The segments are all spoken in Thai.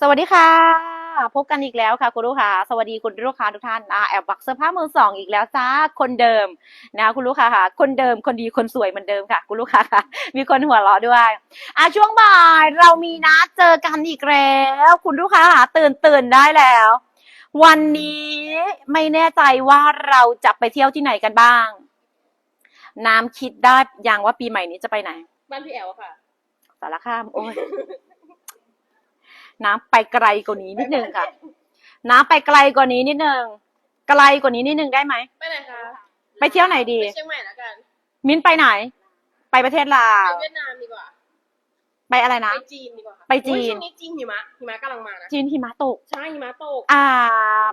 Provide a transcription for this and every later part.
สวัสดีค่ะ พบกันอีกแล้วค่ะ คุณลูกค้าสวัสดีคุณลูกค้าทุกท่านอ่าแอบบักเสื้อผ้ามือสองอีกแล้วจ้าคนเดิมนะคุณลูกค้าค่ะ คนเดิมคนดีคนสวยเหมือนเดิมค่ะ คุณลูกค้าค่ะ มีคนหัวเราะด้วยอะช่วงบ่ายเรามีนัดเจอกันอีกแล้ว คุณลูกค้าค่ะตื่นตื่นได้แล้ว วันนี้ไม่แน่ใจว่าเราจะไปเที่ยวที่ไหนกันบ้าง น้ำคิดได้ยังว่าปีใหม่นี้จะไปไหน บ้านพี่แอลค่ะสารคามโอ้ย น้ำไปไกลกว่านี้นิดนึงค่ะ น้ำไปไกลกว่านี้นิดนึงไกลกว่านี้นิดนึงได้ไหม ไปไหนคะไปเที่ยวไหนดี ไปเชียงใหม่แล้วกัน มิ้นไปไหน ไปประเทศลาไปว เวียดนามดีกว่า ไปอะไรนะ ไปจีนดีกว่าค่ะไปจีน อุ๊ยช่วงนี้จีนหิมะหิมะกำลังมานะ จีนหิมะตก ใช่หิมะตก อ่า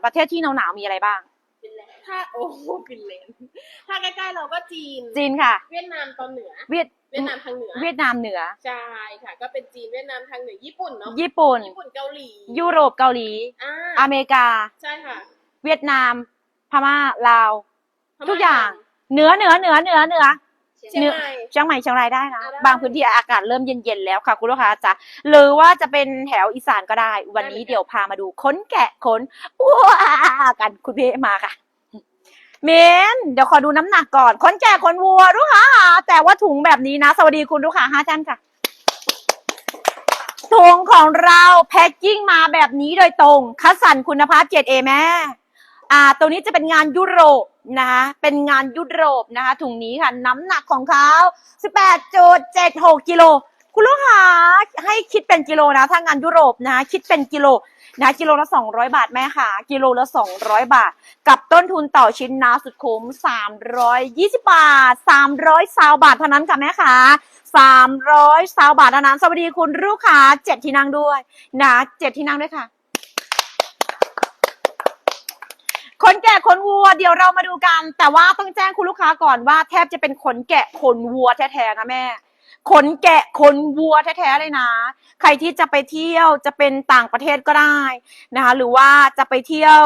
ประเทศที่หนาวๆมีอะไรบ้างฟินแลนด์ ถ้าโอ้โหฟินแลนด์ถ้าใกล้ๆเราก็จีน จีนค่ะ เวียดนามตอนเหนือ เวียดเวียดนามทางเหนือ เวียดนามเหนือ ใช่ค่ะ ก็เป็นจีนเวียดนามทางเหนือญี่ปุ่นเนาะ ญี่ปุ่น ญี่ปุ่นเกาหลี ยุโรปเกาหลีอ่าอเมริกา ใช่ค่ะ เวียดนาม พม่า ลาวพม่ทุกอย่าง เหนือเหนือเหนือเหนือเหนือเชียงใหม่เชียงใหม่เชียงรายได้นะได้บางพื้นที่อากาศเริ่มเย็นๆแล้วค่ะคุณลูกค้าจ๋าหรือว่าจะเป็นแถวอีสานก็ได้ วันนี้ได้เลยค่ะเดี๋ยวพามาดูค้นแกะค้นว้ากันคุณพี่มาค่ะ เมนเดี๋ยวขอดูน้ำหนักก่อนคนแกะค้นวัวลูกค้าค่ะแต่ว่าถุงแบบนี้นะ สวัสดีคุณลูกค้าห้าท่านค่ะ ถุงของเราแพ็กกิ้งมาแบบนี้โดยตรง คัดสรรคุณภาพ 7A แม่ อ่า ตัวนี้จะเป็นงานยุโรปนะคะเป็นงานยุโรปนะคะถุงนี้ค่ะ น้ำหนักของเขา18.76กิโล คุณลูกค้าให้คิดเป็นกิโลนะถ้างานยุโรปนะ คิดเป็นกิโลนะกิโลละ 200 บาทแม่ค่ะ กิโลละ 200 บาท กับต้นทุนต่อชิ้นนะสุดคุ้ม 320 บาท 300ซาวบาทเท่านั้นค่ะแม่ค่ะ300ซาวบาทเท่านั้นสวัสดีคุณลูกค้าเจ็ดที่นั่งด้วยนะเจ็ดที่นั่งด้วยค่ะขนแกะขนวัวเดี๋ยวเรามาดูกัน แต่ว่าต้องแจ้งคุณลูกค้าก่อนว่าแทบจะเป็นขนแกะขนวัวแท้ๆนะแม่ ขนแกะขนวัวแท้ๆเลยนะ ใครที่จะไปเที่ยวจะเป็นต่างประเทศก็ได้นะคะ หรือว่าจะไปเที่ยว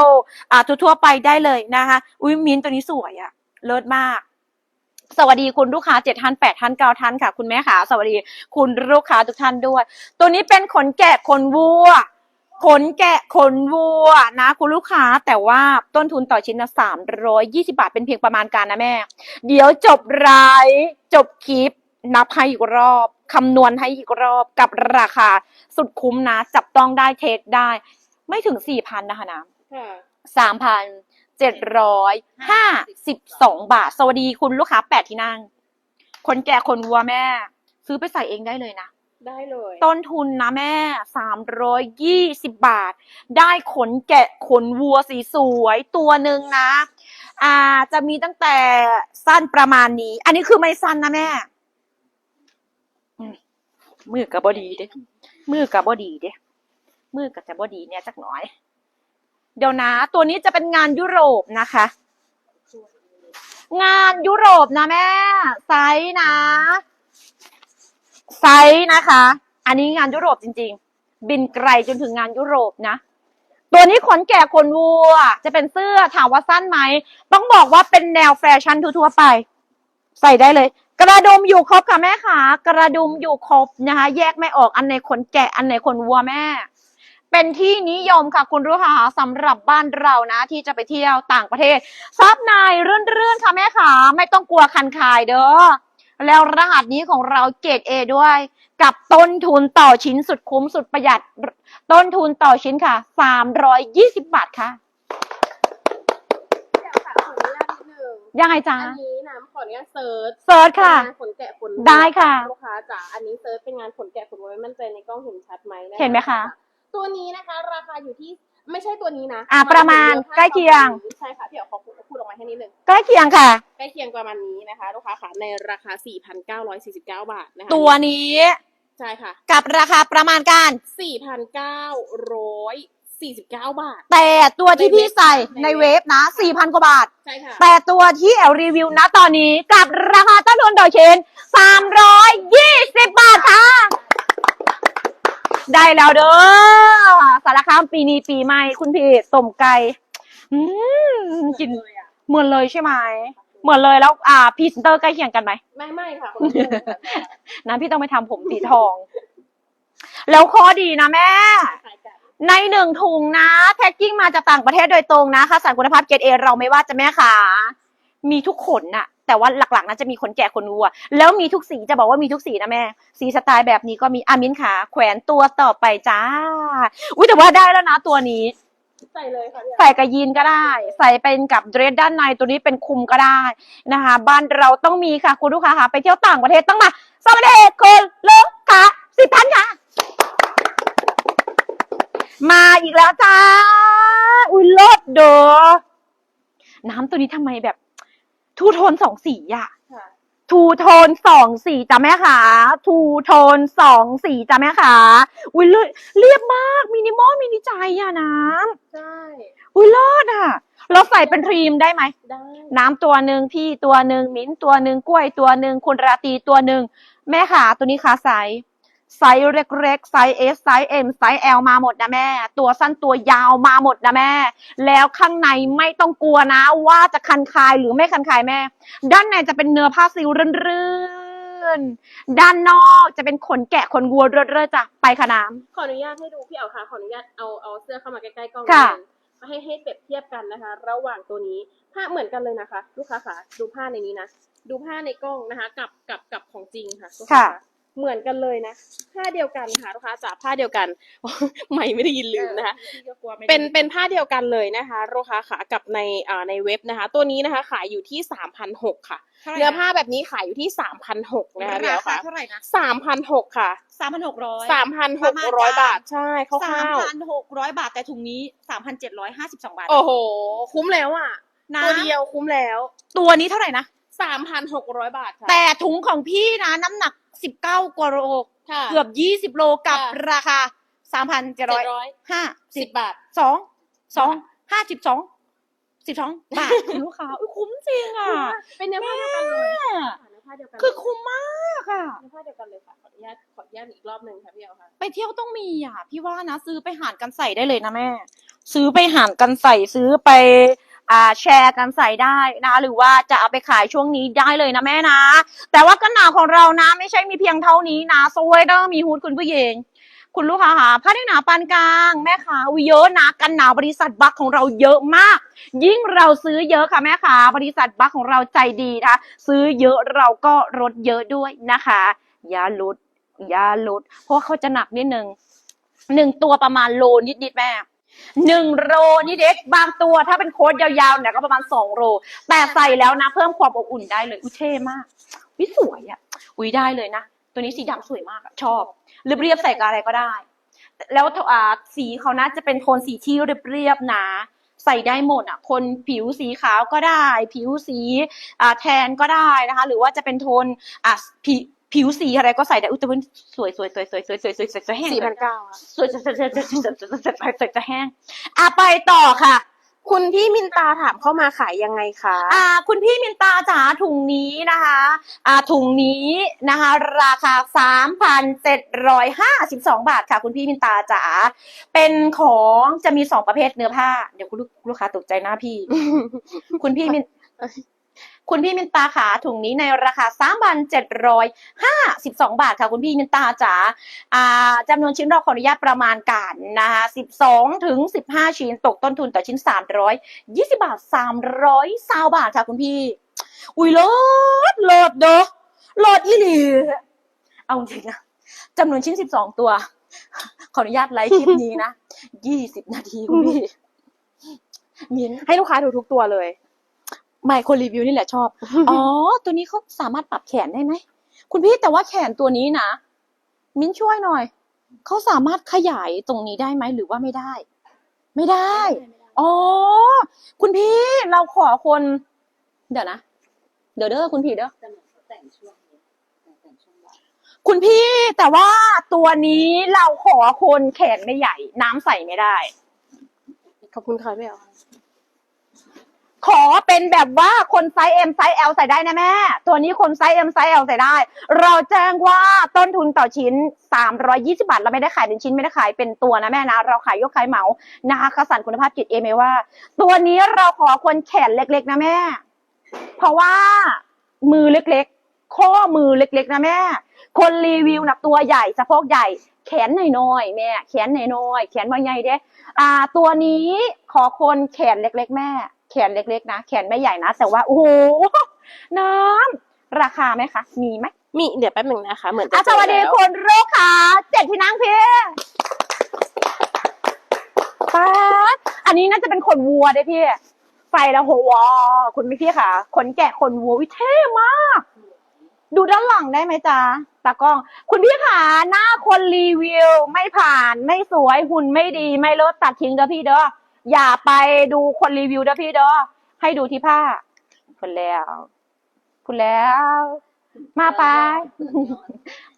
อ่าทั่วๆไปได้เลยนะคะอุ้ยมินตัวนี้สวยอะเลิศมากสวัสดีคุณลูกค้าเจ็ดท่านแปดท่านเก้าท่านค่ะ คุณแม่ขาสวัสดีคุณลูกค้าทุกท่านด้วย ตัวนี้เป็นขนแกะขนวัว ขนแกะขนวัวนะ คุณลูกค้าแต่ว่าต้นทุนต่อชิ้นนะสามร้อยยี่สิบาทเป็นเพียงประมาณการนะแม่ เดี๋ยวจบไลฟ์จบคลิป นับให้อีกรอบคำนวณให้อีกรอบกับราคาสุดคุ้มนะ จับต้องได้เทคได้ ไม่ถึงสี่พันนะคะนะค่ะสามพันเจ็ดร้อยห้าสิบสองบาท สวัสดีคุณลูกค้าแปดที่นั่ง คนแก่คนวัวแม่ ซื้อไปใส่เองได้เลยนะ ได้เลย ต้นทุนนะแม่สามร้อยยี่สิบบาท ได้ขนแกะขนวัวสีสวยตัวหนึ่งนะ อ่าจะมีตั้งแต่สั้นประมาณนี้ อันนี้คือไม่สั้นนะแม่อืม มือกับบอดีเด้มือกับบอดีเด้มือกับจะบอดีเนี่ยจักหน่อย เดี๋ยวนะ ตัวนี้จะเป็นงานยุโรปนะคะ งานยุโรปนะแม่ ไซส์นะ ไซส์นะคะ อันนี้งานยุโรปจริง ๆ บินไกลจนถึงงานยุโรปนะตัวนี้ขนแก่ขนวัว จะเป็นเสื้อถามว่าสั้นไหม ต้องบอกว่าเป็นแนวแฟชั่นทั่วๆไป ใส่ได้เลย กระดุมอยู่ครบค่ะแม่ขากระดุมอยู่ครบนะคะ แยกไม่ออกอันไหนขนแกะอันไหนขนวัวแม่ เป็นที่นิยมค่ะคุณรู้ค่ะสำหรับบ้านเรานะ ที่จะไปเที่ยวต่างประเทศซับในเรื่อนๆค่ะแม่ขาไม่ต้องกลัวคันคายเด้อแล้วรหัสนี้ของเราเกรด A ด้วย กับต้นทุนต่อชิ้นสุดคุ้มสุดประหยัด ต้นทุนต่อชิ้นค่ะ 320 บาทค่ะ เดี๋ยวค่ะขออนุญาตนิดนึง ยังไงจ๊ะ อันนี้นะขออนุญาตเซิร์ชเซิร์ชค่ะเป็นงานขนแกะขนวัวได้ค่ะลูกค้าจ๋าอันนี้เซิร์ชเป็นงานขนแกะขนวัวไม่มั่นใจในกล้องเห็นชัดไหมะเห็นไหมคะ ตัวนี้นะคะ ราคาอยู่ที่ไม่ใช่ตัวนี้นะอะประมาณใกล้เคียง ใช่ค่ะพี่เอาขอพูดพูดออกมาแค่นิดนึงใกล้เคียงค่ะ ใกล้เคียงประมาณนี้นะคะลูกค้าค่ะในราคา 4,949 บาทนะคะตัวนี้ใช่ค่ะ กับราคาประมาณการ 4,949บาท แต่ตัวที่พี่ใส่ในเวฟนะ 4,000 กว่าบาท ใช่ค่ะแต่ตัวที่แอลรีวิวนะตอนนี้กับราคาต้นทุนต่อชิ้น320 บาทค่ะ ได้แล้วเด้อสารคามปีนี้ปีใหม่คุณพี่ต้มไก่อืมกินเลยอะเหมือนเลยใช่ไหม เหมือนเลยแล้วอ่าพรีเซนเตอร์ใกล้เคียงกันไหม ไม่ไม่ค่ะคนละตัวค่ะนั้นพี่ต้องไปทำผมสีทอง แล้วข้อดีนะแม่ คล้ายกัน ในหนึ่งถุงนะแพ็กกิ้งมาจากต่างประเทศโดยตรงนะคัดสรรคุณภาพเกรดเอเราไม่ว่าจะแม่ขามีทุกขนน่ะ แต่ว่าหลักๆนะจะมีขนแกะขนวัว แล้วมีทุกสีจะบอกว่ามีทุกสีนะแม่ สีสไตล์แบบนี้ก็มีอามินขาแขวนตัวต่อไปจ้าอุ้ยแต่ว่าได้แล้วนะตัวนี้ ใส่เลยค่ะพี่ใส่กับยีนก็ได้ ใส่เป็นกับเดรสด้านในตัวนี้เป็นคลุมก็ได้นะคะ บ้านเราต้องมีค่ะคุณลูกค้าค่ะไปเที่ยวต่างประเทศต้องมาสวัสดีคุณลูกค้าสิบพันค่ะ มาอีกแล้วจ้า อุ้ยเลิศเด้อน้ำตัวนี้ทำไมแบบ ทูโทนสองสีอะค่ะทูโทนสองสีจ้ะแม่ขาทูโทนสองสีจ้ะแม่ขาอุ้ยเลิศเรียบมาก มินิมอลมินิใจอะน้ำใช่อุ้ยเลิศอะเราใส่เป็นครีมได้ไหม ได้ น้ำตัวหนึ่งพี่ตัวหนึ่งมิ้นท์ตัวหนึ่งกล้วยตัวหนึ่งคุณราตรีตัวหนึ่งแม่ขาตัวนี้ขาไซส์ ไซส์เล็กๆ ไซส์ S ไซส์ M ไซส์ L มาหมดนะแม่ ตัวสั้นตัวยาวมาหมดนะแม่ แล้วข้างในไม่ต้องกลัวนะ ว่าจะคันคายหรือไม่คันคายแม่ ด้านในจะเป็นเนื้อผ้าซิลรื่นๆ ด้านนอกจะเป็นขนแกะขนวัวเรื่อยๆจ้ะไปค่ะน้ำขออนุญาตให้ดูพี่เอาค่ะ ขออนุญาตเอาเอาเสื้อเข้ามาใกล้ๆกล้องค่ะนิดนึงมาให้ให้เปรียบเทียบกันนะคะ ระหว่างตัวนี้ผ้าเหมือนกันเลยนะคะ ลูกค้าค่ะดูผ้าในนี้นะดูผ้าในกล้องนะคะ กับกับกับของจริงค่ะลูกค้าค่ะ เหมือนกันเลยนะผ้าเดียวกันค่ะลูกค้าจ๋าผ้าเดียวกันไม่ไม่ได้ยินลืมนะคะเป็นเป็นผ้าเดียวกันเลยนะคะลูกค้าค่ะกับในอ่าในเว็บนะคะ ตัวนี้นะคะ ขายอยู่ที่สามพันหกค่ะเนื้อผ้าแบบนี้ขายอยู่ที่สามพันหกนะคะพี่ราเอาคาค่ะเท่าไหร่นะสามพันหกค่ะสามพันหกร้อยสามพันหกร้อยบาทใช่คสาร่ามวพันหกร้อยบาทแต่ถุงนี้สามพันเจ็ดร้อยห้าสิบสองบาทๆโอ้โห คุ้มแล้วอะนะตัวเดียวคุ้มแล้ว ตัวนี้เท่าไหร่นะสามพันหกร้อยบาทค่ะแต่ถุงของพี่นะน้ำหนัก สิบเก้ากว่าโลค่ะ เกือบยี่สิบโลกับค่ะ ราคาสามพันเจ็ดเจ็ร้อยดร้อยห้าสิสิบบบาท สองสองห้าสิบสองสิบสองบาทคุณลูกค้าอุ๊ยคุ้มจริงอะเป็นเนื้อผ้าเดียวกันเลยค่ะเนื้อผ้าเดียวกันคือคุ้มมากอะ เนื้อผ้าเดียวกันเลยค่ะ ขออนุญาตขออนุญาตอีกรอบหนึ่งค่ะพี่เอาค่ะ ไปเที่ยวต้องมีอะ พี่ว่านะ ซื้อไปหารกันใส่ได้เลยนะแม่ ซื้อไปหารกันใส่ซื้อไป อ่าแชร์กันใส่ได้นะ หรือว่าจะเอาไปขายช่วงนี้ได้เลยนะแม่นะ แต่ว่ากันหนาวของเรานะ ไม่ใช่มีเพียงเท่านี้นะสวยเดอร์มีฮูดคุณผู้หญิงคุณลูกค้าหาผ้าได้หนาปานกลางแม่ค้าวิเยอะนะกันหนาวบริษัทบัคของเราเยอะมาก ยิ่งเราซื้อเยอะค่ะแม่ค้าบริษัทบัคของเราใจดีนะคะซื้อเยอะเราก็ลดเยอะด้วยนะคะ อย่าลดอย่าลดเพราะเขาจะหนักนิดนึงหนึ่งตัวประมาณโลนิดๆแม่ หนึ่งโลนิดเด็กบางตัวถ้าเป็นโค้ดยาวๆเนี่ยก็ประมาณสองโลแต่ใส่แล้วนะเพิ่มความอบอุ่นได้เลย อุ้ยเท่มากวิสวยอะอุ้ยได้เลยนะ ตัวนี้สีดำสวยมากอะชอบเรียบๆใส่กับอะไรก็ได้ แล้วอ่าสีเขานะจะเป็นโทนสีที่เรียบๆนะใส่ได้หมดอะ คนผิวสีขาวก็ได้ ผิวสีอ่าแทนก็ได้นะคะ หรือว่าจะเป็นโทนอ่า ผิวผิวสีอะไรก็ใส่ได้อุ้ยแต่ว่าสวยสวยสวยสวยสวยสวยสวยสวยสวยแห้งสี่พันเก้าค่ะสวยสวยสวยสวยสวยสวยสวยสวยสวยสวยสวยแห้งอะไปต่อค่ะ คุณพี่มินตาถามเข้ามาขายยังไงคะอ่า คุณพี่มินตาจ๋าถุงนี้นะคะ อ่าถุงนี้นะคะ ราคาสามพันเจ็ดร้อยห้าสิบสองบาทค่ะ คุณพี่มินตาจ๋าเป็นของจะมีสองประเภทเนื้อผ้า เดี๋ยวคุณลูกลูกค้าตกใจหน้าพี่ คุณพี่มิน คุณพี่มินตาขาถุงนี้ในราคาสามพันเจ็ดร้อยห้าสิบสองบาทค่ะคุณพี่มินตาจ๋าอ่าจำนวนชิ้นเราขออนุญาตประมาณการนะคะสิบสองถึงสิบห้าชิ้นตกต้นทุนต่อชิ้นสามร้อยยี่สิบาทสามร้อยสาบาทค่ะคุณพี่ อุ้ยโลดโลดเด้อโลดอีหลีเอาจริงนะจำนวนชิ้นสิบสองตัว ขออนุญาตไลฟ์คลิปนี้นะยี่สิบนาทีคุณพี่มินให้ลูกค้าดูทุกตัวเลย ไม่คนรีวิวนี่แหละชอบ อ๋อ ตัวนี้เขาสามารถปรับแขนได้ไหมคุณพี่แต่ว่าแขนตัวนี้นะ มิ้นช่วยหน่อย เขาสามารถขยายตรงนี้ได้ไหมหรือว่าไม่ได้ ไม่ได้ อ๋อ คุณพี่เราขอคน เดี๋ยวนะ เดี๋ยวเด้อคุณพี่เด้อคุณพี่แต่ว่าตัวนี้เราขอคนแขนไม่ใหญ่ น้ำใส่ไม่ได้ ขอบคุณค่ะพี่เอาค่ะ ขอเป็นแบบว่าคนไซส์ M ไซส์ L ใส่ได้นะแม่ ตัวนี้คนไซส์ M ไซส์ L ใส่ได้ เราแจ้งว่าต้นทุนต่อชิ้น 320 บาท เราไม่ได้ขายเป็นชิ้นไม่ได้ขายเป็นตัวนะแม่นะ เราขายยกขายเหมานะคะคัสรรคุณภาพจิตเอเมว่า ตัวนี้เราขอคนแขนเล็กๆนะแม่ เพราะว่ามือเล็กๆ ข้อมือเล็กๆ นะแม่ คนรีวิวหนะตัวใหญ่สะโพกใหญ่แขนหน้อยๆแม่ แขนหน้อยๆแขนว่าใหญ่เด้อ่า ตัวนี้ขอคนแขนเล็ก ๆ แม่ ขนเล็กๆนะ แขนไม่ใหญ่นะ แต่ว่าโอ้โหน้ำราคาไหมคะ มีไหมมีเดี๋ยวแป๊บหนึ่งนะคะ เหมือนจะอะสวัสดีเจอแล้วคุณโรคขาเจ็ดพี่นางพี่ป๊าดอันนี้น่าจะเป็นขนวัวเด้พี่ใส่แล้วโหวอคุณพี่ค่ะขนแกะขนวัววิเท่มาก ดูด้านหลังได้ไหมจ๊ะตากล้อง คุณพี่ขาหน้าคนรีวิว ไม่ผ่านไม่สวยหุ่นไม่ดี ไม่เลิศตัดทิ้งเด้อพี่เด้อ อย่าไปดูคนรีวิวเด้อพี่เด้อให้ดูที่ผ้าคุณแล้วคุณแล้ว มาไป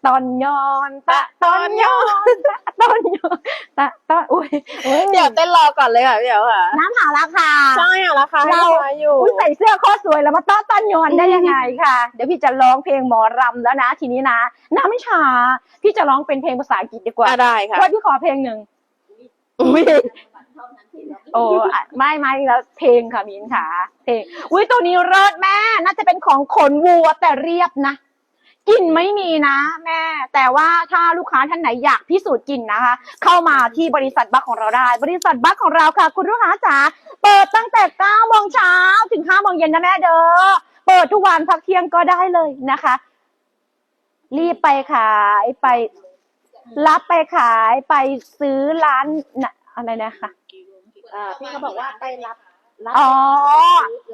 ตอนย้อนตะตอนย้อนตะตอนย้อนตะตอนอุ้ยอุ้ยเดี๋ยวเต้นรอก่อนเลยค่ะพี่เดี๋ยวค่ะน้ำหาราคาใช่ค่ะราคาให้เราลูกค้าอยู่อุ้ยใส่เสื้อโคตรสวยแล้วมาต้อนต้อนยอนได้ยังไงค่ะ เดี๋ยวพี่จะร้องเพลงหมอรำแล้วนะ ทีนี้นะน้ำไม่ช้าพี่จะร้องเป็นเพลงภาษาอังกฤษดีกว่าอะได้ค่ะเพราะพี่ขอเพลงหนึ่งอุ้ย โอ้อะไม่ไม่แล้วเพลงค่ะมินค่ะเพลงอุ้ยตัวนี้เลิศแม่น่าจะเป็นของขนวัวแต่เรียบนะกลิ่นไม่มีนะ แม่ แต่ว่าถ้าลูกค้าท่านไหนอยากพิสูจน์กลิ่นนะคะ เข้ามาที่บริษัทบัคของเราได้ บริษัทบัคของเราค่ะ คุณลูกค้าจ๋าเปิดตั้งแต่9โมงเช้าถึง5โมงเย็นนะแม่เด้อเปิดทุกวันพักเที่ยงก็ได้เลยนะคะ รีบไปขายไป รับไปขายไปซื้อร้านน่ะอะไรนะคะ อ่าพี่เขาบอกว่าไปรับรับอ๋อ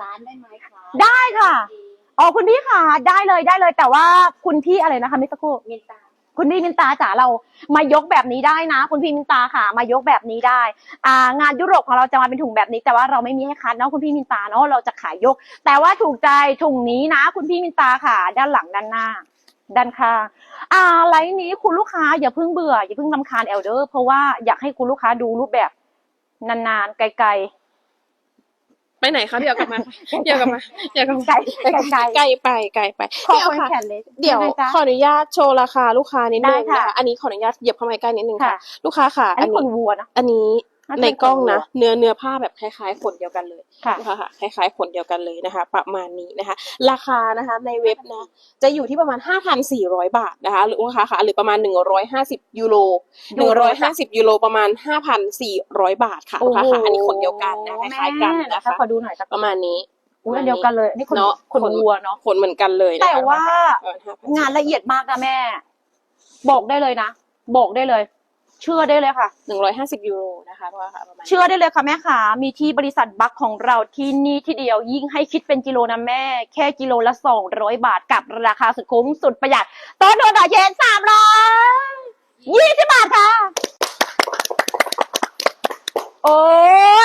ร้านได้ไหมคะได้ค่ะ อ๋อคุณพี่ค่ะ ได้เลยได้เลย แต่ว่าคุณพี่อะไรนะคะมิสกูมินตาคุณพี่มินตาจ๋าเรามายกแบบนี้ได้นะ คุณพี่มินตาค่ะ มายกแบบนี้ได้ อ่างานยุโรปของเราจะมาเป็นถุงแบบนี้ แต่ว่าเราไม่มีให้คัดเนาะคุณพี่มินตาเนาะเราจะขายยก แต่ว่าถูกใจถุงนี้นะ คุณพี่มินตาค่ะ ด้านหลังด้านหน้า ด้านข้างอ่าไลน์นี้คุณลูกค้าอย่าเพิ่งเบื่ออย่าเพิ่งลำคาญเอลเดอร์เพราะว่าอยากให้คุณลูกค้าดูรูปแบบ นานๆ ไกลไปไหนคะเดี๋ยวกลับมา เดี๋ยวกลับมาเดี๋ยวกลับๆมาไกลๆไกลไกลไปไกลไปๆขอเดี๋ยวคนค่ะ แขนเล็กเดี๋ยวงไงจ๊ะ ขออนุญาตโชว์ราคาลูกค้านิดนึงได้ค่ะ นะคะอันนี้ขออนุญาตเหยียบเข้ามาใกล้นิดนึงค่ะ ค่ะ ลูกค้าค่ะ อันอันนี้ขนี้นวัวเนอะอันนี้น่าจะ ในเป็นกล้องนะขนวัวเนื้อเนื้อผ้าแบบคล้ายๆขนเดียวกันเลยค่ะลูกค้าค่ะคล้ายๆขนเดียวกันเลยนะคะ ประมาณนี้นะคะ ราคานะคะในเว็บนะ จะอยู่ที่ประมาณ 5,400 บาทนะคะ หรือลูกค้าค่ะหรือประมาณ 150 ยูโร 150 ยูโรประมาณ 5,400 บาทค่ะลูกค้าค่ะอันนี้ขนเดียวกันนะคล้ายๆกันแม่นะคะขอดูหน่อยจ้ะประมาณนี้อุ้ยอันเดียวกันเลยอันนี่คนเนาะคนวัวเนาะขนเหมือนกันเลยนะคะแต่ว่าเออ5,400งานละเอียดมากนะแม่ บอกได้เลยนะ บอกได้เลย เชื่อได้เลยค่ะหนึ่งร้อยห้าสิบยูโรนะคะเพราะว่าค่ะประมาณเชื่อได้เลยค่ะแม่ขามีที่บริษัทบัคของเราที่นี่ที่เดียวยิ่งให้คิดเป็นกิโลนะแม่ แค่กิโลละสองร้อยบาทกับราคาสุดคุ้มสุดประหยัดต้นโดนดอกเย็นสามร้อยยี่สิบบาทค่ะ โอ้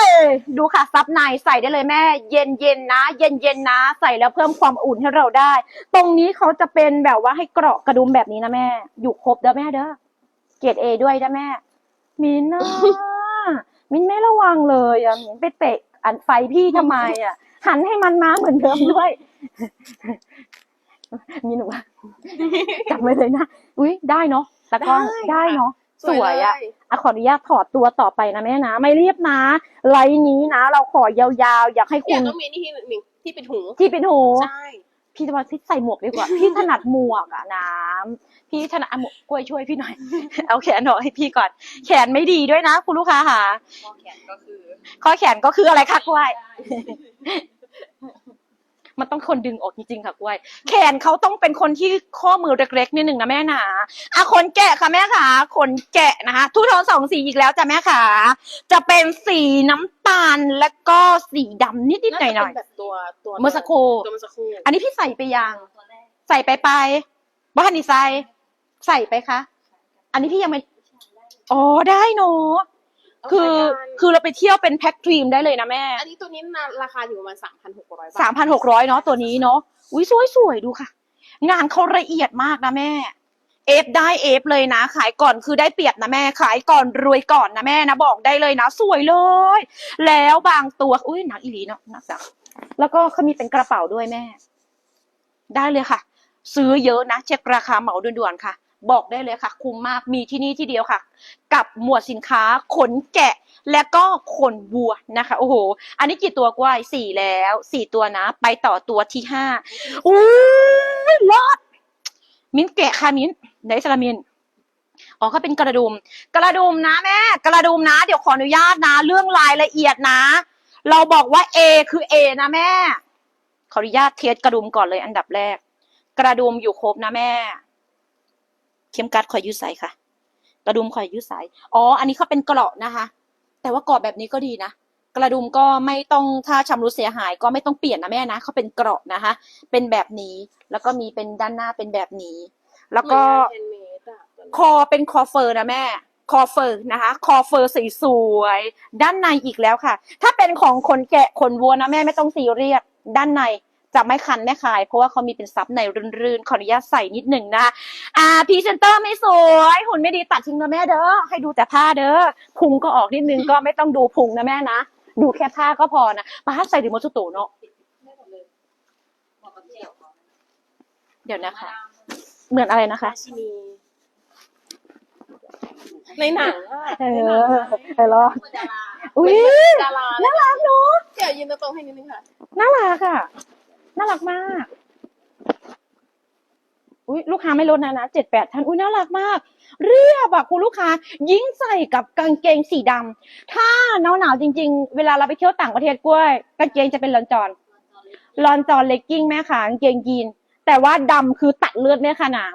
ยดูค่ะซับในใส่ได้เลยแม่ เย็นเย็นๆนะ เย็นเย็นๆนะ ใส่แล้วเพิ่มความอุ่นให้เราได้ ตรงนี้เขาจะเป็นแบบว่าให้เกราะกระดุมแบบนี้นะแม่ อยู่ครบเด้อแม่เด้อ เกรดเอด้วยนะแม่ มินน่ะมินไม่ระวังเลยอะมินไปเตะอันไฟพี่ทำไมอะ หันให้มันมาเหมือนเดิมด้วยมีหนูว่าจับไว้เลยนะ อุ้ยได้เนาะตะกล้องได้เนาะสวยอะ เลยอะขออนุญาตถอดตัวต่อไปนะแม่นะ ไม่เรียบนะ ไลน์นี้นะ เราขอยาวๆ อยากให้เนี่คุยณต้องมีนี่ที่หนึ่งที่เป็นหูที่เป็นหู ใช่ พี่จะว่าพี่ใส่หมวกดีกว่า พี่ถนัดหมวกอะน้ำ พี่ถนัดอะหมวกกล้วยช่วยพี่หน่อย เอาแขนหน่อยให้พี่ก่อน แขนไม่ดีด้วยนะ คุณลูกค้าค่ะข้อแขนก็คือ ข้อแขนก็คืออะไรคะกล้วย มันต้องคนดึงออกจริงๆค่ะกล้วย แขนเขาต้องเป็นคนที่ข้อมือเล็กๆนิดหนึ่งนะแม่นะอะขนแกะค่ะแม่ค่ะขนแกะนะคะทุกโทนสองสีอีกแล้วจ้ะแม่ค่ะ จะเป็นสีน้ำตาลและก็สีดำนิดๆหน่อยาจะเป็นแบบตัวตัวเมื่อสักครู่ ตัวเมื่อสักครู่ๆอันนี้พี่ใส่ไปยัง ตัวแรกใส่ไปไปบ้านดีไซน์ ใส่ไปคะ อันนี้พี่ยังไม่อ๋อได้เนอะคือคือเราไปเที่ยวเป็นแพ็คทรีมได้เลยนะแม่ อันนี้ตัวนี้น่าราคาอยู่ประมาณสามพันหกร้อยบาทสามพันหกร้อยเนาะตัวนี้เนาะอุ้ยสวยสวยๆดูค่ะ งานเขาละเอียดมากนะแม่ เอฟได้เอฟเลยนะ ขายก่อนคือได้เปรียบนะแม่ ขายก่อนรวยก่อนนะแม่นะบอกได้เลยนะ สวยเลย แล้วบางตัวอุ้ยหนักอีหลีเนาะหนักจังแล้วก็เขามีเป็นกระเป๋าด้วยแม่ ได้เลยค่ะ ซื้อเยอะนะเช็คราคาเหมาด่วนๆค่ะ บอกได้เลยค่ะ คุ้มมากมีที่นี่ที่เดียวค่ะ กับหมวดสินค้าขนแกะและก็ขนวัวนะคะ โอ้โห อันนี้กี่ตัวกว่าสี่แล้วสี่ตัวนะ ไปต่อตัวที่ห้าอู้ยรอด มิ้นแกะค่ะมิ้นไหนสลามินอ๋อก็เป็นกระดุม กระดุมนะแม่ กระดุมนะ เดี๋ยวขออนุญาตนะ เรื่องรายละเอียดนะ เราบอกว่า A คือ A นะแม่ ขออนุญาตเทสกระดุมก่อนเลยอันดับแรก กระดุมอยู่ครบนะแม่ เข็มกัดคอยยืดใสค่ะ กระดุมคอยยืดใสอ๋อ อันนี้เขาเป็นเกราะนะคะ แต่ว่ากรอบแบบนี้ก็ดีนะ กระดุมก็ไม่ต้องถ้าชำรุดเสียหาย ก็ไม่ต้องเปลี่ยนนะแม่นะเขาเป็นเกราะนะคะ เป็นแบบนี้ แล้วก็มีเป็นด้านหน้าเป็นแบบนี้ แล้วก็เหมือนงาน handmade อะตัวนี้คอเป็นคอเฟอร์นะแม่ คอเฟอร์นะคะ คอเฟอร์สีสวยๆด้านในอีกแล้วค่ะ ถ้าเป็นของคนแกะขนวัวนะแม่ไม่ต้องซีเรียส ด้านใน จะไม่คันไม่คาย เพราะว่าเขามีเป็นซับในรื่นๆ ขออนุญาตใส่นิดหนึ่งนะอ่าพรีเซนเตอร์ไม่สวยหุ่นไม่ดีตัดทิ้งนะแม่เด้อให้ดูแต่ผ้าเด้อพุงก็ออกนิดนึงก็ไม่ต้องดูพุงนะแม่นะดูแค่ผ้าก็พอนะป้าใส่ถึงมัสุโตะเนาะได้หมดเลยเหมาะกับเดี่ยวของเดี๋ยวนะคะ เหมือนอะไรนะคะราชินีในหนังอะเออเออรอเหมือนดาราอุ้ยดาราน่ารักเนาะเดี๋ยวยืนตรงๆให้นิดนึงค่ะน่ารักอะ น่ารักมาก อุ้ยลูกค้าไม่ลดนะนะเจ็ดแปดท่านอุ้ยน่ารักมาก เรียบอะคุณลูกค้า ยิ่งใส่กับกางเกงสีดำถ้าหนาวหนาวๆจริง ๆ เวลาเราไปเที่ยวต่างประเทศกล้วย กางเกงจะเป็นลอนจอนลอนจอนเลกกิ้งแม่ค่ะกางเกงยีนแต่ว่าดำคือตัดเลือดแม่ค่ะน้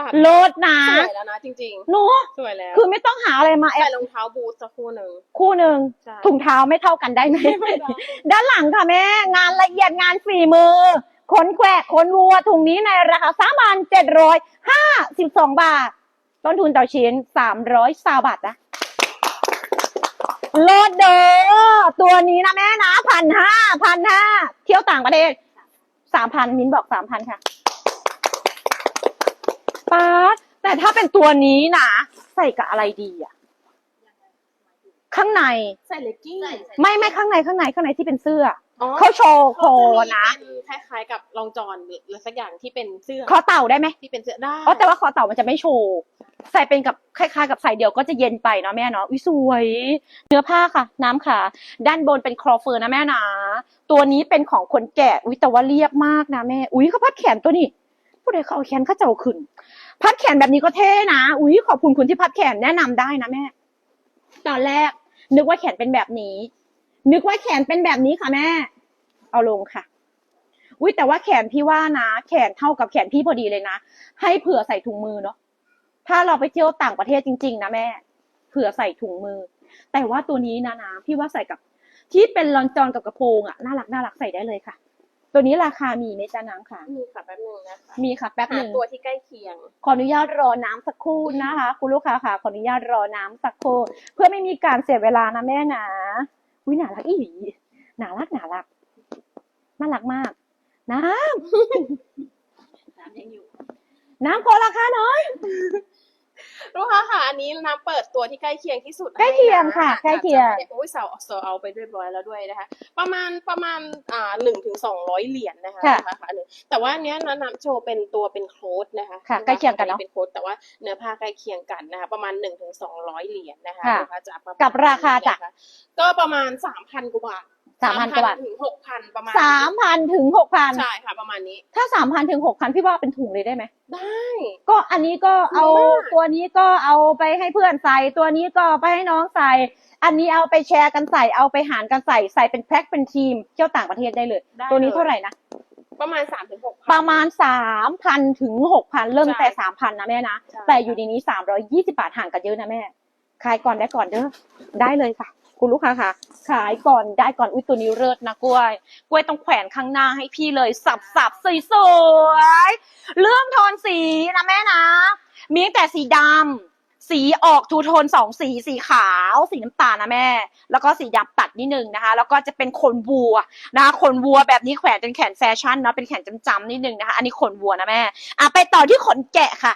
ตัดำลดนะสวยแล้วนะจริงหนูๆสวยแล้วคือไม่ต้องหาอะไรมาแอใส่บรองเท้าบูทสักคู่หนึ่ง คู่หนึ่งใช่ ถุงเท้าไม่เท่ากันได้ไหมไม่ได้ด้านหลังค่ะแม่ งานละเอียดงานฝีมือ ขนแกะขนวัวถุงนี้ในราคาสามพันเจ็ดร้อยห้าสิบสองบาท ต้นทุนต่อชิ้นสามร้อยสาบาทนะโลดเด้อตัวนี้นะแม่นะพันห้าพันห้าเที่ยวต่างประเทศสามพันมินบอกสามพันค่ะ ป๊าดแต่ถ้าเป็นตัวนี้นะ ใส่กับอะไรดีอะข้างในใส่เลกกิ้งไม่ไม่ข้างในข้างในข้างในที่เป็นเสื้ออ๋อเขาโชว์โคเขาจนะมีเป็นคล้ายๆกับรองจอนหรือสักอย่างที่เป็นเสื้อคอเต่าได้ไหมที่เป็นเสื้อได้อ๋อแต่ว่าคอเต่ามันจะไม่โชว์ใส่เป็นกับคล้ายๆ กับใส่เดียวก็จะเย็นไปเนาะแม่เนาะอุ้ยสวย เนื้อผ้าค่ะ น้ำค่ะ ด้านบนเป็นครอเฟอร์นะแม่นะตัวนี้เป็นของคนแก่อุ้ยแต่ว่าเรียบมากนะแม่อุ้ยเขาพัดแขนตัวนี้ผู้ใดเขาเอาแขนเข้าเจ้าขึ้น พัดแขนแบบนี้ก็เท่นะอุ้ยขอบคุณคุณที่พัดแขนแนะนำได้นะแม่ ตอนแรก นึกว่าแขนเป็นแบบนี้ นึกว่าแขนเป็นแบบนี้ค่ะแม่ เอาลงค่ะอุ้ยแต่ว่าแขนพี่ว่านะ แขนเท่ากับแขนพี่พอดีเลยนะให้เผื่อใส่ถุงมือเนาะถ้าเราไปเที่ยวต่างประเทศจริง ๆ นะแม่ เผื่อใส่ถุงมือ แต่ว่าตัวนี้นะนะพี่ว่าใส่กับที่เป็นลอนจอนกับกระโปรงอะน่ารักน่ารักใส่ได้เลยค่ะ ตัวนี้ราคามีไหมจ๊ะน้ำค่ะ มีค่ะแป๊บนึงนะคะมีค่ะแป๊บหหานึ่งตัวที่ใกล้เคียง ขออนุญาตรอน้ำสักครู่นะคะ คุณลูกค้าค่ะ ขออนุญาตรอน้ำสักครู่ เพื่อไม่มีการเสียเวลานะแม่นะอุ้ยน่ารักอีหลีน่ารักน่ารักน่ารักมากน้น้ำยังอยู่ำน้ำขอราคาหน่อย ลูกค้าค่ะอันนี้น้ำเปิดตัวที่ใกล้เคียงที่สุดใกล้เคียงค่ะให้นใกล้เคียงอาจจะไม่ได้โอ้ยเสาเสาเอาไปเรียบร้อยแล้วด้วยนะคะ ประมาณประมาณอ่าหนึ่งถึงสองร้อยเหรียญนะคะค่ะราคาอันนี้แต่ว่าอันเนี้ยนะน้ำโชว์เป็นตัวเป็นโค้ดนะคะค่ะใกล้เคียงกันเนอะเป็นโค้ดแต่ว่าเนื้อผ้าใกล้เคียงกันนะคะประมาณหนึ่งถึงสองร้อยเหรียญนะคะค่ะลูกค้าจะประมณกับราคาจ้ะนก็ประมาณสามพันกว่าบาท 3,000กว่าบาทถึงหกพันประมาณสามพันถึงหกพันใช่ค่ะประมาณนี้ ถ้าสามพันถึงหกพันพี่ว่าเป็นถุงเลยได้ไหมได้ ก็อันนี้ก็เอาดีมากตัวนี้ก็เอาไปให้เพื่อนใส่ ตัวนี้ก็เอาไปให้น้องใส่ อันนี้เอาไปแชร์กันใส่เอาไปหารกันใส่ใส่เป็นแพ็คเป็นทีมเที่ยวต่างประเทศได้เลยได้ตัวนี้ลยเท่าไหร่นะประมาณสามถึงหกประมาณสามพันถึงหกพันเริ่มใช่แต่สามพันนะแม่นะใช่แต่อยู่ในนี้สามร้อยี่สิบาทห่างกันเยอะนะแม่ขายก่อนได้ก่อนเด้อได้เลยค่ะ คุณลูกค้าค่ะ ขายก่อนได้ก่อนอุ้ยตัวนี้เลิศนะกล้วย กล้วยต้องแขวนข้างหน้าให้พี่เลย สับสับสวยสวยๆเรื่องโทนสีนะแม่นะ มีแต่สีดำสีออกทูโทนสองสี สีขาว สีน้ำตาลนะแม่ แล้วก็สีดำตัดนิดนึงนะคะ แล้วก็จะเป็นขนวัวนะคะขนวัวแบบนี้แขวนเป็นแขนแฟชั่นเนาะเป็นแขนจำๆนิดนึงนะคะ อันนี้ขนวัวนะแม่อะไปต่อที่ขนแกะค่ะ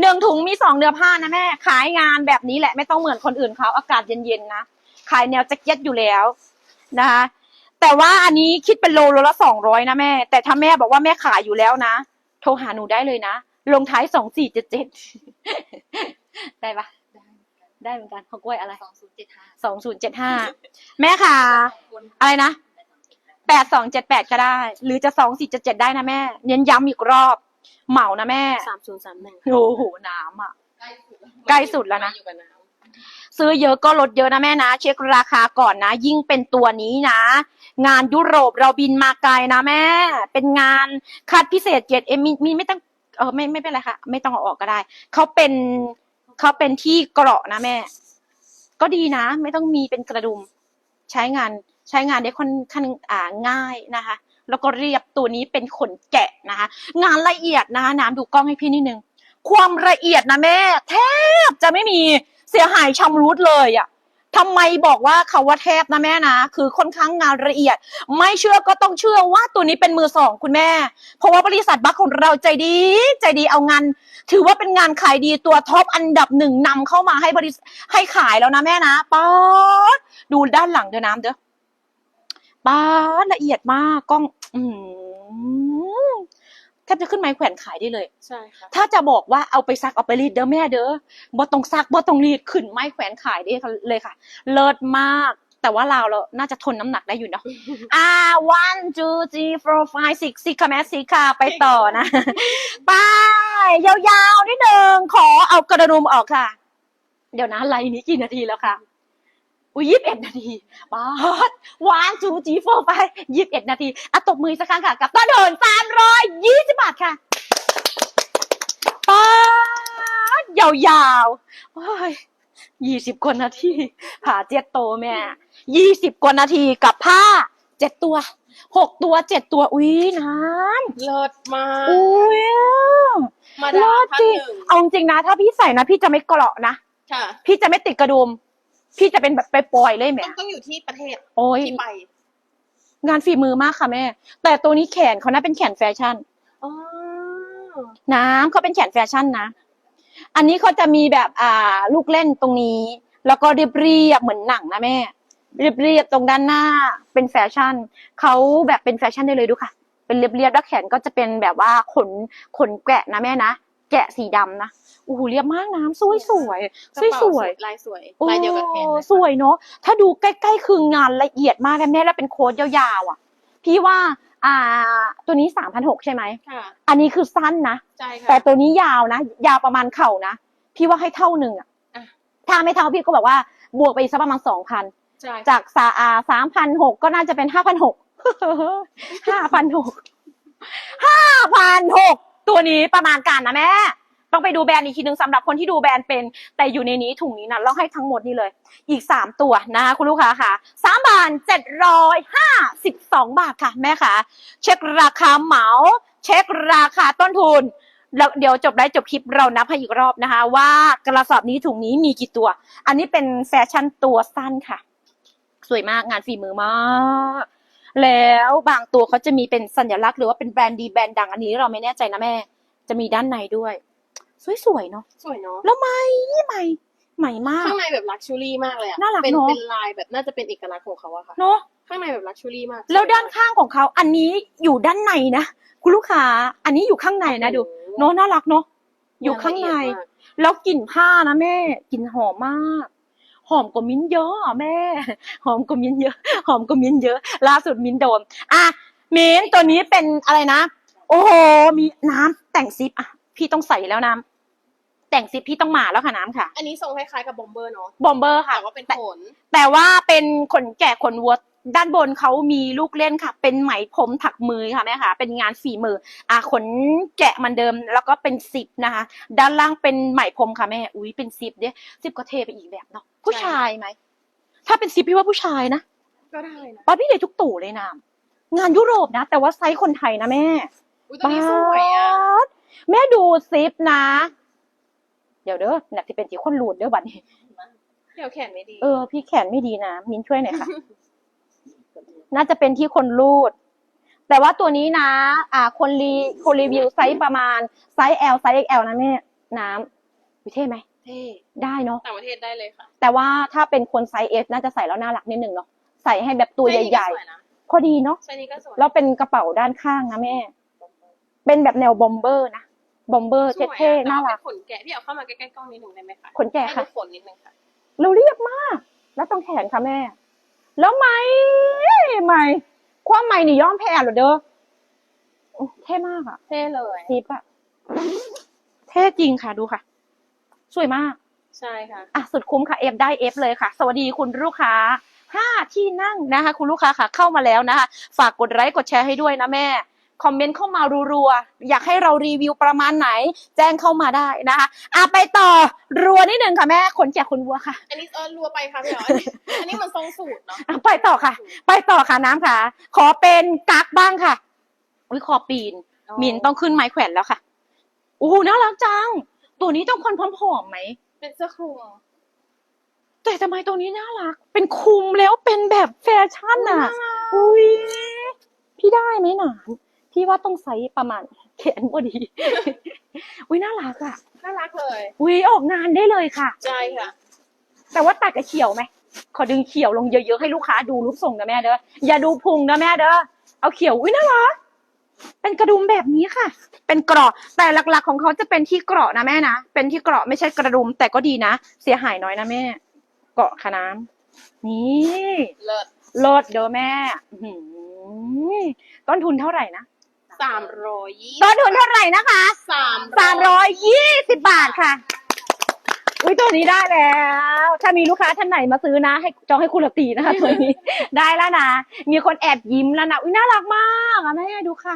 หนึ่งถุงมีสองเนื้อผ้านะแม่ ขายงานแบบนี้แหละไม่ต้องเหมือนคนอื่นเขาอากาศเย็นๆนะ ขายแนวแจ็คเก็ตอยู่แล้วนะคะ แต่ว่าอันนี้คิดเป็นโลโลละสองร้อยนะแม่ แต่ถ้าแม่บอกว่าแม่ขายอยู่แล้วนะ โทรหาหนูได้เลยนะ ลงท้ายสองสี่เจ็ดเจ็ดได้ปะได้เหมือนกันของกล้วยอะไรสองศูนย์เจ็ดห้าสองศูนย์เจ็ดห้าแม่ค่ะ อะไรนะแปดสองเจ็ดแปดก็ได้ หรือจะสองสี่เจ็ดเจ็ดได้นะแม่ เน้นย้ำอีกรอบ เหมานะแม่สามศูนย์สามหนึ่งโอ้โหน้ำอะ ใกล้สุดแล้วใกล้สุดแล้วนะ อยู่กับน้ซื้อเยอะก็ลดเยอะนะแม่นะ เช็คราคาก่อนนะ ยิ่งเป็นตัวนี้นะ งานยุโรปเราบินมาไกลนะแม่ เป็นงานคัดพิเศษเกียรติเอ็มมีมีไม่ต้องเออไม่ไม่เป็นไรค่ะ ไม่ต้องเอาออกก็ได้ เขาเป็นเขาเป็นที่เกราะนะแม่ ก็ดีนะ ไม่ต้องมีเป็นกระดุม ใช้งานใช้งานได้ค่อนข้างอ่าง่ายนะคะ แล้วก็เรียบตัวนี้เป็นขนแกะนะคะ งานละเอียดนะคะน้ำดูกล้องให้พี่นิดนึง ความละเอียดนะแม่ แทบจะไม่มีเสียหายชำรุดเลยอะทำไมบอกว่าเขาว่าแทบนะแม่นะ คือค่อนข้างงานละเอียด ไม่เชื่อก็ต้องเชื่อว่าตัวนี้เป็นมือสองคุณแม่ เพราะว่าบริษัทบัคของเราใจดี ใจดีเอางาน ถือว่าเป็นงานขายดีตัวท็อปอันดับหนึ่งนำเข้ามาให้บริษัทให้ขายแล้วนะแม่นะป๊าดดูด้านหลังเด้อน้ำเด้อ ป๊าดละเอียดมากกล้อง อืมแทบจะขึ้นไม้แขวนขายได้เลยำใช่ค่ะ ถ้าจะบอกว่าเอาไปซักเอาไปรีดเด้อแม่เด้อบ่ต้องซักบ่ต้องรีดขึ้นไม้แขวนขายได้เลยค่ะ เลิศมาก แต่ว่าเราเราน่าจะทนน้ำหนักได้อยู่เนาะ อ่า one two three four five six six ค่ะแม่สิค่ะ ไปต่อนะ ไป ยาวๆนิดนึงขอเอากระดุมออกค่ะ เดี๋ยวนะไลน์นี้กี่นาทีแล้วค่ะ อุ้ยยี่สิบเอ็ดนาทีป๊าด one two three four five ยี่สิบเอ็ดนาทีอะตบมือสักครั้งค่ะ กับต้นเดินสามร้อยยี่สิบบาทค่ะป๊าดยาวๆโอ้ยยี่สิบกว่านาทีผ่าเจ็ดโตวแม่ยี่สิบกว่านาทีกับผ้าเจ็ดตัวหกตัวเจ็ดตัวอุ้ยน้เลิศมาำกอุ้ยมาเลิดามศท่านจริงหนึ่งเอาจริงๆนะ ถ้าพี่ใส่นะ พี่จะไม่เกราะนะ ค่ะ พี่จะไม่ติดกระดุม พี่จะเป็นแบบไปปล่อยๆเลยแหมต้องต้องอยู่ที่ประเทศโอ้ย ที่ไปงานฝีมือมากค่ะแม่ แต่ตัวนี้แขนเขาน่าเป็นแขนแฟชั่น อ๋อน้ำเขาเป็นแขนแฟชั่นนะ อันนี้เขาจะมีแบบอ่าลูกเล่นตรงนี้ แล้วก็เรียบๆเหมือนหนังนะแม่ เรียบๆตรงด้านหน้าเป็นแฟชั่น เขาแบบเป็นแฟชั่นได้เลยดูค่ะ เป็นเรียบๆแล้วแขนก็จะเป็นแบบว่าขนขนแกะนะแม่นะ แกะสีดำนะโอ้โหเรียบมากน้ำสวยสวยสวยสวยลายสวยโอ้ลายเดียวกับแขนเลยสวยเนาะถ้าดูใกล้ๆคืองานละเอียดมากนะแม่แล้วเป็นโค้ดยาวๆอะ พี่ว่า อ่า ตัวนี้สามพันหกใช่ไหมค่ะอันนี้คือสั้นนะ ใช่ค่ะ แต่ตัวนี้ยาวนะ ยาวประมาณเข่านะ พี่ว่าให้เท่าหนึ่งอะอะ ถ้าไม่เท่าพี่ก็บอกว่าบวกไปอีกสักประมาณสองพัน ใช่จากสาอาสามพันหกก็น่าจะเป็นห้าพันหกห้าพันหกห้าพันหก ตัวนี้ประมาณการนะแม่ ต้องไปดูแบรนด์อีกทีนึงสำหรับคนที่ดูแบรนด์เป็น แต่อยู่ในนี้ถุงนี้นะเราให้ทั้งหมดนี่เลย อีกสามตัวนะคะคุณลูกค้าค่ะสามบาทเจ็ดร้อยห้าสิบสองบาทค่ะแม่ค่ะ เช็คราคาเหมา เช็คราคาต้นทุนแล้วเดี๋ยวจบได้จบคลิปเรานับให้อีกรอบนะคะ ว่ากระสอบนี้ถุงนี้มีกี่ตัว อันนี้เป็นแฟชั่นตัวสั้นค่ะ สวยมากงานฝีมือมาก แล้วบางตัวเขาจะมีเป็นสัญลักษณ์หรือว่าเป็นแบรนด์ดีแบรนด์ดังอันนี้เราไม่แน่ใจนะแม่ จะมีด้านในด้วย สวยๆเนาะสวยเนาะแล้วไหมใหม่ใหม่มาก ข้างในแบบลักชูรี่มากเลยอะน่ารักเป็นเนอะ เป็นลายแบบน่าจะเป็นเอกลักษณ์ของเขาอะค่ะ เนาะข้างในแบบลักชูรี่มากแล้วด้านข้างของเขาอันนี้อยู่ด้านในนะคุณลูกค้า อันนี้อยู่ข้างในนะดูเนาะน่ารักเนาะอยู่ข้างใน แล้วกลิ่นผ้านะแม่กลิ่นหอมมาก หอมกว่ามิ้นท์เยอะอะแม่ หอมกว่ามิ้นท์เยอะ หอมกว่ามิ้นท์เยอะ ล่าสุดมิ้นท์โดนอะมิ้นท์ตัวนี้เป็นอะไรนะ โอ้โหมีน้ำแต่งซิปอะพี่ต้องใส่แล้วน้ำแต่งซิปพี่ต้องมาแล้วค่ะน้ำค่ะ อันนี้ทรงคล้ายๆกับบอมเบอร์เนาะบอมเบอร์ค่ะแต่ว่าเป็นขนแต่ว่าเป็นขนแกะขนวัว ด้านบนเขามีลูกเล่นค่ะ เป็นไหมพรมถักมือค่ะแม่ค่ะ เป็นงานฝีมือ อะขนแกะเหมันเดิมแล้วก็เป็นซิปนะคะ ด้านล่างเป็นไหมพรมค่ะแม่ อุ้ยเป็นซิปเด้ซิปก็เทไปอีกแบบเนาะ ผู้ชายไหม ถ้าเป็นซิปพี่ว่าผู้ชายนะ ก็ได้นะป้าพี่เดทุกตู่เลยนะงานยุโรปนะ แต่ว่าไซส์คนไทยนะแม่อุ้ยตัวนี้สวยอะป๊าดแม่ดูซิปนะ เดี๋ยวเด้อเนี่ยที่เป็นสีคนรูดเด้อบัดนี้เดี๋ยวแขนไม่ดี เออ พี่แขนไม่ดีนะ มินช่วยหน่อยค่ะ น่าจะเป็นที่คนรูด แต่ว่าตัวนี้นะอ่าคนรีคนรีวิวไซส์ประมาณไซส์ L ไซส์ XL นะแม่น้ำวิเท่ไหมเท่ได้เนาะต่างประเทศได้เลยค่ะ แต่ว่าถ้าเป็นคนไซส์ S น่าจะใส่แล้วน่ารักนิดนึงเนาะใส่ให้แบบตัวใหญ่ๆนะๆพอดีเนาะไซส์นี้ก็สวยแล้วเป็นกระเป๋าด้านข้างนะแม่ เป็นแบบแนวบอมเบอร์นะบอมเบอร์สวยอะเท่ๆน่าแต่ว่รักเป็นขนแกะพี่เอาเข้ามาใกล้ๆกล้องนิดหนึ่งได้ไหมคะขนแกะให้ค่ะดูขนนิดนึงค่ะเราเรียบมาก แล้วตรงแขนค่ะแม่ แล้วไหม ไหมความไหมนี่ย้อมแพ้เหรอเด้อโอ้เท่มากอะเท่เลยซิปอะเท่จริงค่ะดูค่ะ สวยมาก ใช่ค่ะ อะสุดคุ้มค่ะ F ได้ F เลยค่ะ สวัสดีคุณลูกค้าห้าที่นั่งนะคะ คุณลูกค้าค่ะ เข้ามาแล้วนะคะ ฝากกดไลค์กดแชร์ให้ด้วยนะแม่ คอมเมนต์เข้ามารัวๆอยากให้เรารีวิวประมาณไหน แจ้งเข้ามาได้นะคะอะไปต่อรัวนิดนึงค่ะแม่ขนแจกคนวัวค่ะ อันนี้เออรัวไปค่ะพี่อ๋ออันนี้มันทรงสูตรเนาะอะไปต่อค่ะ ไปต่อค่ะน้ำค่ะ ขอเป็นกักบ้างค่ะอุ้ยคอปีนมินต้องขึ้นไม้แขวนแล้วค่ะอู้หูน่ารักจัง ตัวนี้ต้องคนพร้อมๆไหมเป็นเสื้อคลุมแต่ทำไมตัวนี้น่ารัก เป็นคลุมแล้วเป็นแบบแฟชั่นอะ อุ้ยพี่ได้ไหมหนาน พี่ว่าต้องไซส์ประมาณแขนพอดี อุ้ยน่ารักอะน่ารักเลยอุ้ยออกงานได้เลยค่ะ ใช่ค่ะ แต่ว่าตัดกับเขียวไหมขอดึงเขียวลงเยอะๆให้ลูกค้าดูรูปทรงนะแม่เด้ออย่าดูพุงนะแม่เด้อเอาเขียวอุ้ยน่ารักเป็นกระดุมแบบนี้ค่ะ เป็นเกราะแต่หลักๆของเขาจะเป็นที่เกราะนะแม่นะ เป็นที่เกราะไม่ใช่กระดุม แต่ก็ดีนะ เสียหายน้อยนะแม่ เกาะค่ะน้ำนี่เลิศโลดเด้อแม่อื้อหือต้นทุนเท่าไหร่นะ สามร้อยยี่ต้นทุนเท่าไหร่นะคะสามสามร้อยยี่สิบบาทค่ะ อุ้ยตัวนี้ได้แล้ว ถ้ามีลูกค้าท่านไหนมาซื้อนะ ให้จองให้คุณละตีนะคะตัวนี้ ได้แล้วนะ มีคนแอบยิ้มแล้วนะอุ้ยน่ารักมากอะแม่ดูค่ะ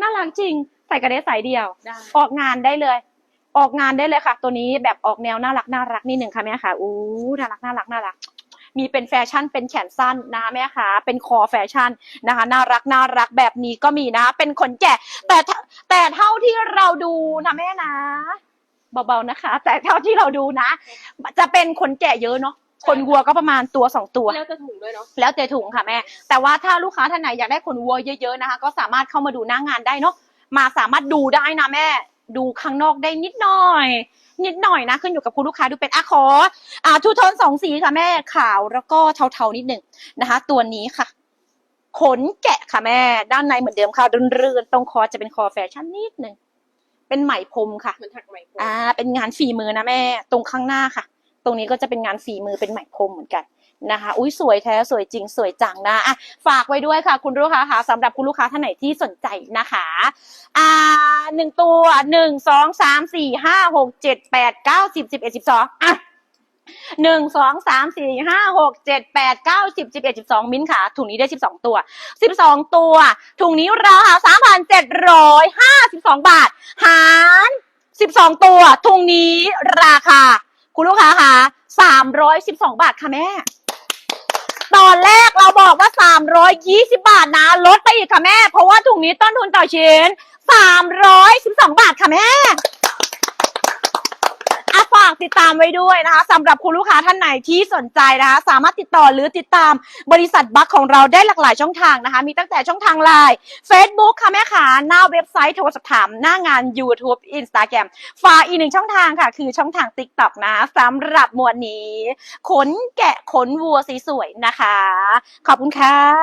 น่ารักจริง ใส่กระเดสสายเดียวได้ออกงานได้เลย ออกงานได้เลยค่ะ ตัวนี้แบบออกแนวน่ารักน่ารักนิดหนึ่งค่ะแม่ค่ะอู้น่ารักน่ารักน่ารัก มีเป็นแฟชั่นเป็นแขนสั้นนะคะแม่ค่ะเป็นคอแฟชั่นนะคะน่ารักน่ารักแบบนี้ก็มีนะเป็นขนแกะแต่ถ้าแต่เท่าที่เราดูนะแม่นะเบาๆนะคะ แต่เท่าที่เราดูนะ จะเป็นขนแกะเยอะเนาะขนวัวก็ประมาณตัวสองตัว แล้วจะถุงด้วยเนาะแล้วแต่ถุงค่ะแม่ แต่ว่าถ้าลูกค้าท่านไหนอยากได้ขนวัวเยอะๆนะคะ ก็สามารถเข้ามาดูหน้างานได้เนาะมาสามารถดูได้นะแม่ ดูข้างนอกได้นิดหน่อย นิดหน่อยนะ ขึ้นอยู่กับคุณลูกค้าดูเป็นอะขออ่าทูโทนสองสีค่ะแม่ขาวแล้วก็เทาๆนิดหนึ่งนะคะ ตัวนี้ค่ะ ขนแกะค่ะแม่ ด้านในเหมือนเดิมค่ะรื่นๆตรงคอจะเป็นคอแฟชั่นนิดหนึ่งเป็นไหมพรมค่ะเหมือนถักไหมพรมอ่า เป็นงานฝีมือนะแม่ ตรงข้างหน้าค่ะ ตรงนี้ก็จะเป็นงานฝีมือเป็นไหมพรมเหมือนกัน นะคะ อุ้ยสวยแท้สวยจริงสวยจังนะอะฝากไว้ด้วยค่ะ คุณลูกค้าค่ะสำหรับคุณลูกค้าท่านไหนที่สนใจนะคะอ่าหนึ่งตัวหนึ่งสองสามสี่ห้าหกเจ็ดแปดเก้าสิบสิบเอ็ดสิบสองอะหนึ่งสองสามสี่ห้าหกเจ็ดแปดเก้าสิบสิบเอ็ดสิบสองมิ้นท์ค่ะ ถุงนี้ได้สิบสองตัวสิบสองตัว ถุงนี้ราคาสามพันเจ็ดร้อยห้าสิบสองบาท หารสิบสองตัว ถุงนี้ราคา คุณลูกค้าค่ะสามร้อยสิบสองบาทค่ะแม่ ตอนแรกเราบอกว่า 320 บาทนะ ลดไปอีกค่ะแม่ เพราะว่าถุงนี้ต้นทุนต่อชิ้น 312 บาทค่ะแม่ ฝากติดตามไว้ด้วยนะคะสำหรับคุณลูกค้าท่านไหนที่สนใจนะคะสามารถติดต่อหรือติดตามบริษัทบัคของเราได้หลากหลายช่องทางนะคะ มีตั้งแต่ช่องทางไลน์ Facebook ค่ะแม่ขาหน้าเว็บไซต์โทรสอบถาม หน้างาน YouTube Instagram ฝากอีกหนึ่งช่องทางค่ะ คือช่องทาง TikTok นะสำหรับหมวดนี้ ขนแกะขนวัวสีสวยนะคะ ขอบคุณค่ะ